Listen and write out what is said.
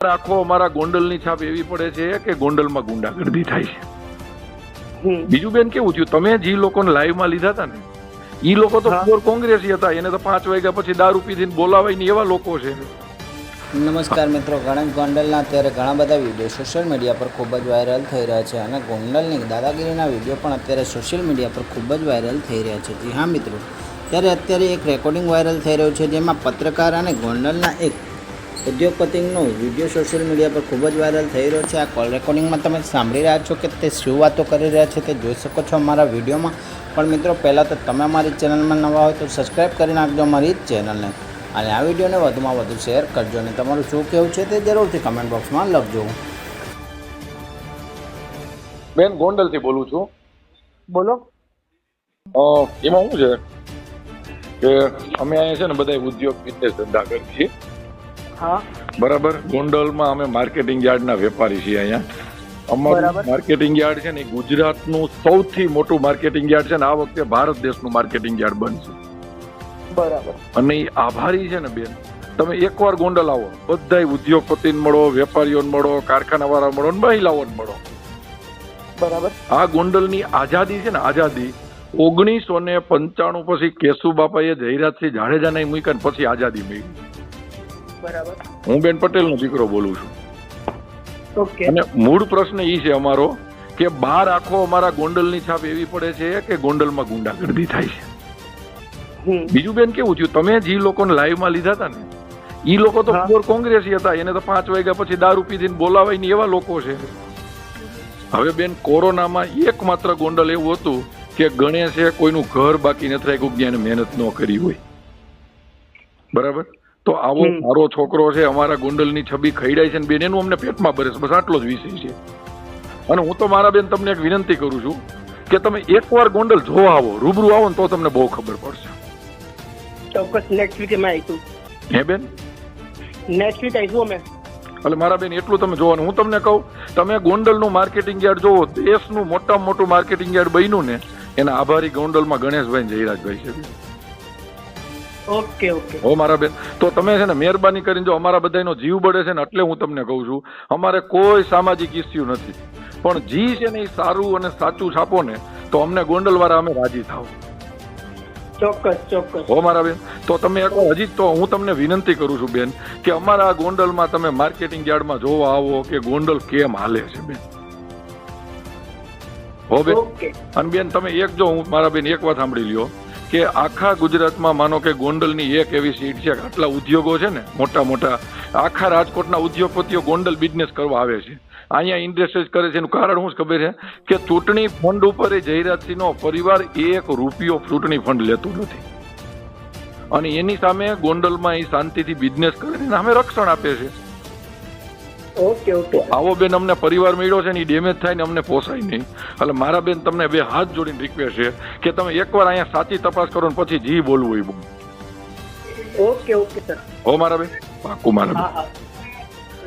આખો અમારા ગોંડલની છાપ એવી પડે છે કે ગોંડલમાં ગુંડાગર્દી થાય છે. બીજું બેન કેવું થયું? તમે જે લોકોને લાઈવમાં લીધા હતા ને ઈ લોકો તો હા. પ્યોર કોંગ્રેસી હતા. એને તો પાંચ વાગ્યા પછી દારૂ પીધીને બોલાવાય ને એવા લોકો છે. નમસ્કાર મિત્રો ગણેશ ગોંડલના અત્યારે ઘણા બધા વીડિયો સોશિયલ મીડિયા પર ખૂબ જ વાયરલ થઈ રહ્યા છે અને ગોંડલની દાદાગીરીના વીડિયો પણ અત્યારે સોશિયલ મીડિયા પર ખૂબ જ વાયરલ થઈ રહ્યા છે. જી હા મિત્રો ત્યારે અત્યારે એક રેકોર્ડિંગ વાયરલ થઈ રહ્યું છે જેમાં પત્રકાર અને ગોંડલના એક ઉદ્યોગપતિનો વીડિયો સોશિયલ મીડિયા પર ખૂબ જ વાયરલ થઈ રહ્યો છે. આ કોલ રેકોર્ડિંગમાં તમે સાંભળી રહ્યા છો કે તે શું વાતો કરી રહ્યા છે તે જોઈ શકો છો અમારા વિડીયોમાં. પણ મિત્રો પહેલાં તો તમે અમારી ચેનલમાં નવા હોય તો સબસ્ક્રાઈબ કરી નાખજો અમારી જ ચેનલને. અને આ વિડીયોને વધુમાં વધુ શેર કરજો અને તમારું શું કહેવું છે તે જરૂરથી કમેન્ટ બોક્સમાં લખજો. બેન ગોંડલથી બોલું છું. બોલો. એમાં શું છે કે અમે અહીંયા છે ને બધા ઉદ્યોગ બિઝનેસ ધંધા કરીએ છીએ. બરાબર? ગોંડલમાં અમે માર્કેટિંગ યાર્ડના વેપારી છીએ અહીંયા. અમારું માર્કેટિંગ યાર્ડ છે ને ગુજરાતનું સૌથી મોટું માર્કેટિંગ યાર્ડ છે ને આ વખતે ભારત દેશનું માર્કેટિંગ યાર્ડ બનશે. બરાબર. અને એ આભારી છે ને બેન તમે એકવાર ગોંડલ આવો બધા ઉદ્યોગપતિને મળો વેપારીઓને મળો કારખાનાવાળા મળો ને મહિલાઓને મળો. બરાબર. આ ગોંડલની આઝાદી છે ને આઝાદી ઓગણીસો ને પંચાણું પછી કેશુબાપાએ જયરાજસિંહ જાડેજાને મૂક્યા ને પછી આઝાદી મળી. બરાબર. હું બેન પટેલનો દીકરો બોલું છું. ઓકે. અને મૂળ પ્રશ્ન એ છે અમારો કે બાર આખો અમારા ગોંડલની છાપ એવી પડે છે કે ગોંડલમાં ગુંડાગર્દી થાય છે? બીજું બેન કેવું થયું? તમે જે લોકોને લાઈવમાં લીધા હતા ને? ઈ લોકો તો હા. પ્યોર કોંગ્રેસી હતા એને તો પાંચ વાગ્યા પછી દારૂ પીધીને બોલાવાય ને એવા લોકો છે. હવે બેન કોરોનામાં એકમાત્ર ગોંડલ એવું હતું કે ગણેશે કોઈનું ઘર બાકી નથી રાખ્યું કે મહેનત ન કરી હોય. બરાબર? તો આવો. સારો છોકરો છે અમારા ગોંડલની છબી ખઈડાય છે ને બેન એનું અમને પેટમાં ભરે બસ આટલો જ વિષય છે. અને હું તો મારા બેન તમને એક વિનંતી કરું છું કે તમે એકવાર ગોંડલ જોવા આવો રૂબરૂ આવો ને તો તમને બહુ ખબર પડશે. ચોક્કસ નેક્સ્ટ વીક અમે આવીશું. હે બેન? નેક્સ્ટ વીક આવીશું અમે. એટલે મારા બેન એટલું તમે જોવાનું હું તમને કહું તમે ગોંડલનું માર્કેટિંગ યાર્ડ જોવો દેશનું મોટામાં મોટું માર્કેટિંગ યાર્ડ બન્યું ને એના આભારી ગોંડલમાં ગણેશભાઈ જયરાજભાઈ છે. Okay okay. હો મારા બેન તો તમે છે ને મહેરબાની કરીને જો અમારા બધાનો જીવ બળે છે ને એટલે હું તમને કહું છું અમારે કોઈ સામાજિક ઇસ્યુ નથી. પણ જી છે ને એ સારું અને સાચું છાપો ને તો અમને ગોંડલવાળા અમે રાજી થાવ. ચોક્કસ ચોક્કસ. હો મારા બેન તો તમે એક હજી તો હું તમને વિનંતી કરું છું બેન કે અમારા ગોંડલમાં તમે માર્કેટિંગ યાર્ડમાં જોવા આવો કે ગોંડલ કેમ હાલે છે બેન. હો બેન. અને બેન તમે એક જો હું મારા બેન એક વાત સાંભળી લ્યો. કે આખા ગુજરાતમાં માનો કે ગોંડલની એક એવી સીટ છે, આટલા ઉદ્યોગો છે ને, મોટા મોટા, આખા રાજકોટના ઉદ્યોગપતિઓ ગોંડલ બિઝનેસ કરવા આવે છે. અહીંયા ઇન્ડસ્ટ્રીઝ કરે છે, એનું કારણ શું ખબર છે? કે ચૂંટણી ફંડ ઉપર એ જયરાજસિંહનો પરિવાર એક રૂપિયો ચૂંટણી ફંડ લેતું નથી. અને એની સામે ગોંડલમાં એ શાંતિથી બિઝનેસ કરે સામે રક્ષણ આપે છે. ઓકે ઓકે આવો બેન અમને પરિવાર મળ્યો છે ને એ ડેમેજ થાય ને અમને પોસાય નહીં. એટલે મારા બેન તમને બે હાથ જોડીને રિક્વેસ્ટ છે કે તમે એકવાર અહીંયા સાચી તપાસ કરો ને પછી જી બોલવું એ બોલો ઓકે ઓકે સર હો મારા બેન. પાકું મારા બેન.